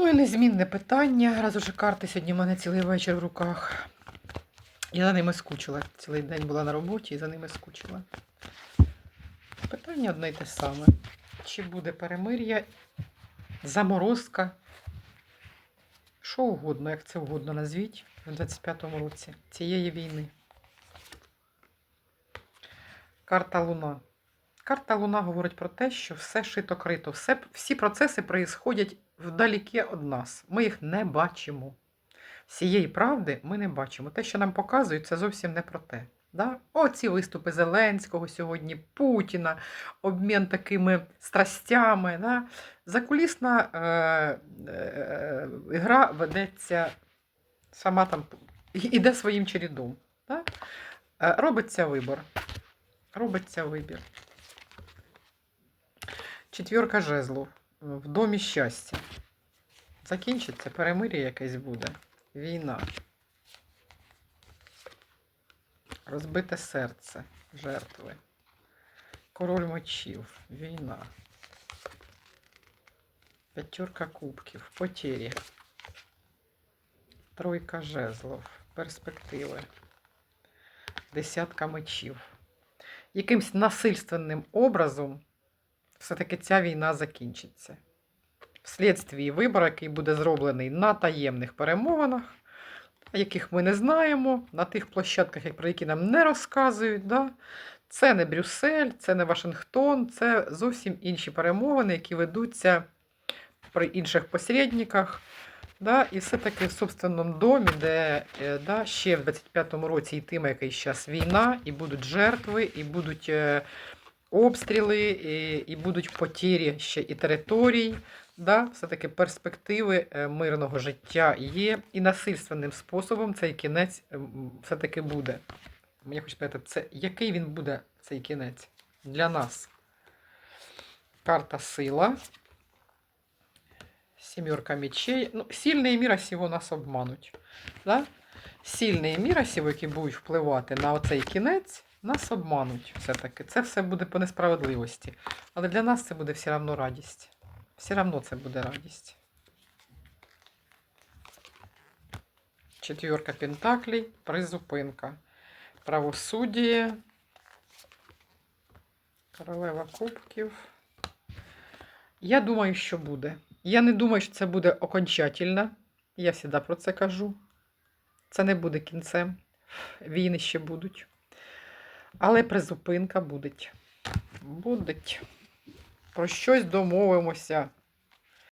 Ну і незмінне питання. Раз уже карти сьогодні в мене цілий вечір в руках. Я за ними скучила. Цілий день була на роботі і за ними скучила. Питання одне й те саме. Чи буде перемир'я, заморозка? Що угодно, як це угодно назвіть в 25-му році цієї війни. Карта Луна. Карта Луна говорить про те, що все шито-крито, все, всі процеси проїсходять вдалеке від нас. Ми їх не бачимо. Всієї правди ми не бачимо. Те, що нам показують, це зовсім не про те. Да? Оці виступи Зеленського сьогодні, Путіна, обмін такими страстями. Да? Закулісна е, е, гра ведеться сама там іде своїм чередом. Да? Е, робиться вибор. Робиться вибір. Четвірка жезлов. В домі щастя. Закінчиться, перемир'я якесь буде. Війна. Розбите серце. Жертви. Король мечів. Війна. П'ятірка кубків. Потері. Тройка жезлов. Перспективи. Десятка мечів. Якимсь насильственним образом все-таки ця війна закінчиться. Вслідстві вибору, який буде зроблений на таємних перемовинах, яких ми не знаємо, на тих площадках, про які нам не розказують. Да? Це не Брюссель, це не Вашингтон, це зовсім інші перемовини, які ведуться при інших посередниках. Да? І все-таки в собственному домі, де е, да, ще в 25-му році йтиме якийсь час війна, і будуть жертви, і будуть е, обстріли, і, і будуть потірі ще і територій. Да? Все-таки перспективи е, мирного життя є, і насильственним способом цей кінець все-таки буде. Я хочу сказати, це, який він буде, цей кінець для нас? Карта сила. Сімерка мечей. Ну, сильні міра сього нас обмануть. Да? Сильні міра сього, які будуть впливати на оцей кінець, нас обмануть все-таки. Це все буде по несправедливості. Але для нас це буде все одно радість. Все одно це буде радість. Четверка пентаклей, призупинка. Правосуддя. Королева кубків. Я думаю, що буде. Я не думаю, що це буде окончательно. Я завжди про це кажу. Це не буде кінцем. Війни ще будуть. Але призупинка буде. Будуть. Про щось домовимося.